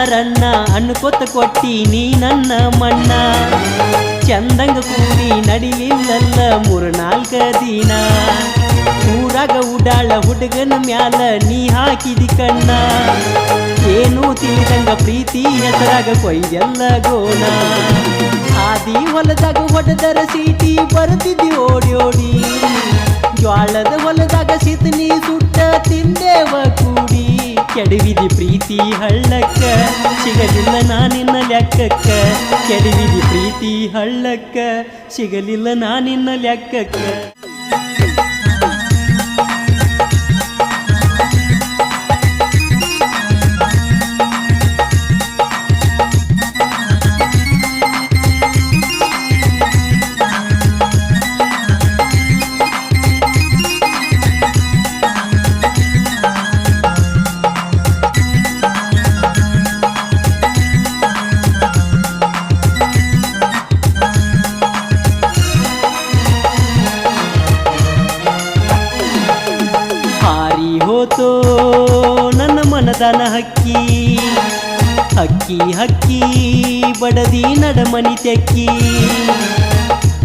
ಚಿನ್ನಾರನ್ನ ಅನ್ಕೊತ ಕೊಟ್ಟಿ ನೀ ನನ್ನ ಮಣ್ಣ. ಚಂದಂಗ ಕೂಡಿ ನಡಿಲಿಲ್ಲಲ್ಲ ಮೂರು ನಾಲ್ಕ ದಿನ. ಊರಾಗ ಉಡಾಳ ಹುಡುಗನ ಮ್ಯಾಲ ನೀ ಹಾಕಿದಿ ಕಣ್ಣ. ಏನು ತಿಳಿದಂಗ ಪ್ರೀತಿ ಹೆಸರಾಗ ಕೊಯ್ದೆಲ್ಲ ಗೋಣ. ಆದಿ ಹೊಲದಾಗ ಹೊಡೆದರ ಸೀಟಿ ಬರ್ತಿದ್ದಿ ಓಡಿ ಓಡಿ. ಜ್ವಾಳದ ಹೊಲದಾಗ ತಿಂದೇವ ಕೂಡಿ ಕೆಡವಿದಿ ಪ್ರೀತಿ ಹಳ್ಳಕ್ಕ ಸಿಗಲಿಲ್ಲ ನಾನಿನ್ನ ಲೆಕ್ಕಕ್ಕ. ಕೆಡವಿದಿ ಪ್ರೀತಿ ಹಳ್ಳಕ್ಕ ಸಿಗಲಿಲ್ಲ ನಾನಿನ್ನ ಲೆಕ್ಕಕ್ಕ. ಮನದನ ಹಕ್ಕಿ. ಹಕ್ಕಿ ಹಕ್ಕಿ, ಬಡದಿ ನಡಮನಿ ತೆಕ್ಕಿ.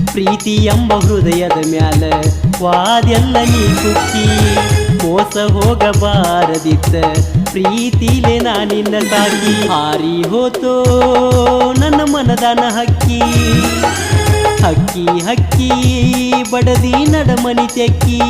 ಪ್ರೀತಿ ಎಂಬ ಹೃದಯದ ಮ್ಯಾಲ ವಾದೆಲ್ಲ ನೀ ಕುಕ್ಕಿ. ಮೋಸ ಹೋಗಬಾರದಿದ್ದ ಪ್ರೀತಿಲೆ ನಾನಿನ್ನ ಸಾಕಿ. ಹಾರಿ ಹೋತೋ ನನ್ನ ಮನದನ ಹಕ್ಕಿ. ಹಕ್ಕಿ ಹಕ್ಕಿ, ಬಡದಿ ನಡಮನಿ ತೆಕ್ಕಿ.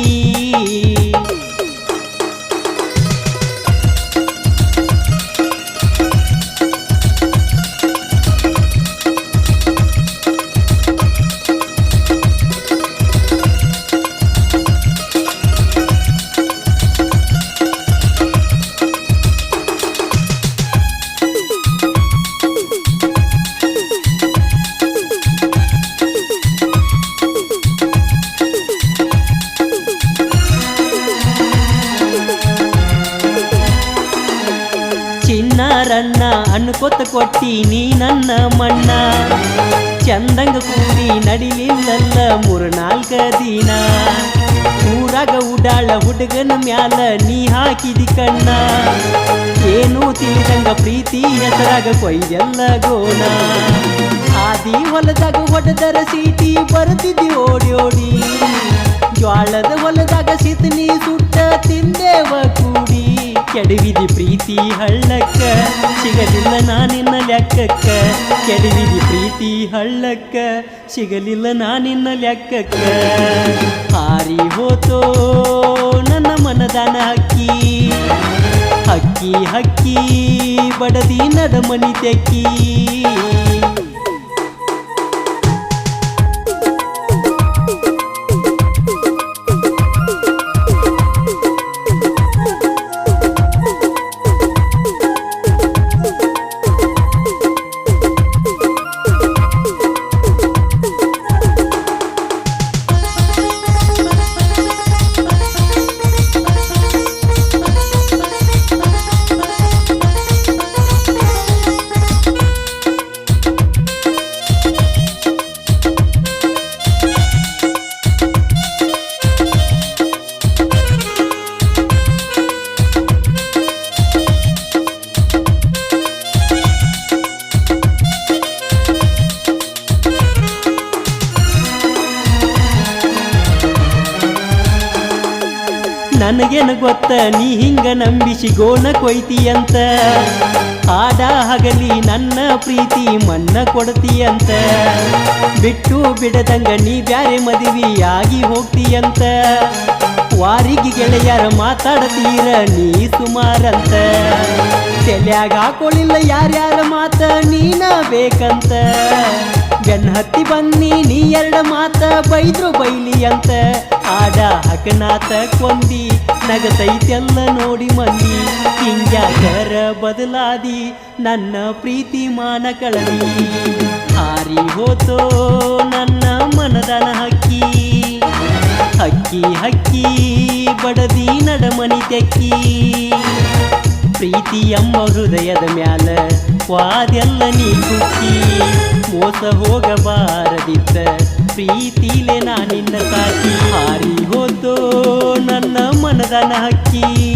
ಚಿನ್ನಾರನ್ನ ಅನ್ಕೊತ ಕೊಟ್ಟಿ ನೀ ನನ್ನ ಮಣ್ಣ. ಚಂದಂಗ ಕೂಡಿ ನಡಿಲಿಲ್ಲ ಮೂರು ನಾಲ್ಕ ದಿನ. ಊರಾಗ ಉಡಾಳ ಹುಡುಗನ ಮ್ಯಾಲ ನೀ ಹಾಕಿದಿ ಕಣ್ಣ. ಏನು ತಿಳಿದಂಗ ಪ್ರೀತಿ ಹೆಸರಾಗ ಕೊಯ್ಯಲ್ಲ ಗೋಣ. ಆದಿ ಹೊಲದಾಗ ಹೊಡೆದರ ಸೀಟಿ ಬರ್ತಿದ್ದಿ ಓಡಿ ಓಡಿ. ಜ್ವಾಳದ ಹೊಲದಾಗ ಸಿತನಿ ಸುಟ್ಟ ತಿಂದೇವ ಕೂಡಿ. ಕೆಡವಿದಿ ಪ್ರೀತಿ ಹಳ್ಳಕ್ಕ, ಸಿಗಲಿಲ್ಲ ನಾನಿನ್ನ ಲೆಕ್ಕಕ್ಕ. ಕೆಡವಿದಿ ಪ್ರೀತಿ ಹಳ್ಳಕ್ಕ, ಸಿಗಲಿಲ್ಲ ನಾನಿನ್ನ ಲೆಕ್ಕಕ್ಕ. ಹಾರಿ ಹೋತೋ ನನ್ನ ಮನದಾನ ಹಕ್ಕಿ. ಹಕ್ಕಿ ಹಕ್ಕಿ ಬಡದಿ ನಡಮನಿ ತೆಕ್ಕಿ. ನನಗೇನು ಗೊತ್ತ? ನೀ ಹಿಂಗ ನಂಬಿಸಿ ಗೋಣ ಕೊಯ್ತಿ ಅಂತ ಆಡ ಹಗಲಿ ನನ್ನ ಪ್ರೀತಿ ಮನ್ನ ಕೊಡ್ತೀಯಂತ. ಬಿಟ್ಟು ಬಿಡದಂಗ ನೀ ಬ್ಯಾರೆ ಮದುವೆ ಆಗಿ ಹೋಗ್ತೀಯಂತ. ವಾರಿಗೆ ಗೆಳೆಯರ ಮಾತಾಡತೀರ ನೀ ಸುಮಾರಂತ. ತಲ್ಯಾಗ ಹಾಕೊಳ್ಳಿಲ್ಲ ಯಾರ್ಯಾರ ಮಾತ? ನೀನ ಬೇಕಂತ. ಬೆನ್ನ ಹತ್ತಿ ಬನ್ನಿ, ನೀ ಎರಡು ಮಾತ ಬೈದ್ರು ಬೈಲಿ ಅಂತ ಆಡ ಹಕನಾಥ ಕೊಂದಿ, ನಗತೈತೆಲ್ಲ ನೋಡಿ ಮಂದಿ. ಹಿಂಗ್ಯಾಕರ ಬದಲಾದಿ, ನನ್ನ ಪ್ರೀತಿ ಮಾನ ಕಳದಿ. ಹಾರಿ ಹೋತೋ ನನ್ನ ಮನದನ ಹಕ್ಕಿ. ಹಕ್ಕಿ ಹಕ್ಕಿ ಬಡದಿ ನಡಮನಿ ತೆಕ್ಕಿ. ಪ್ರೀತಿ ಎಂಬ ಹೃದಯದ ಮ್ಯಾಲ ವಾದೆಲ್ಲ ನೀ ಕುಕ್ಕಿ. ಮೋಸ ಹೋಗಬಾರದಿದ್ದ ಪ್ರೀತಿಲೆ ನಾನಿನ್ನ ಸಾಕಿ ಹಾರಿ ಹೋತೋ ನನ್ನ ಮನದನ ಹಕ್ಕಿ.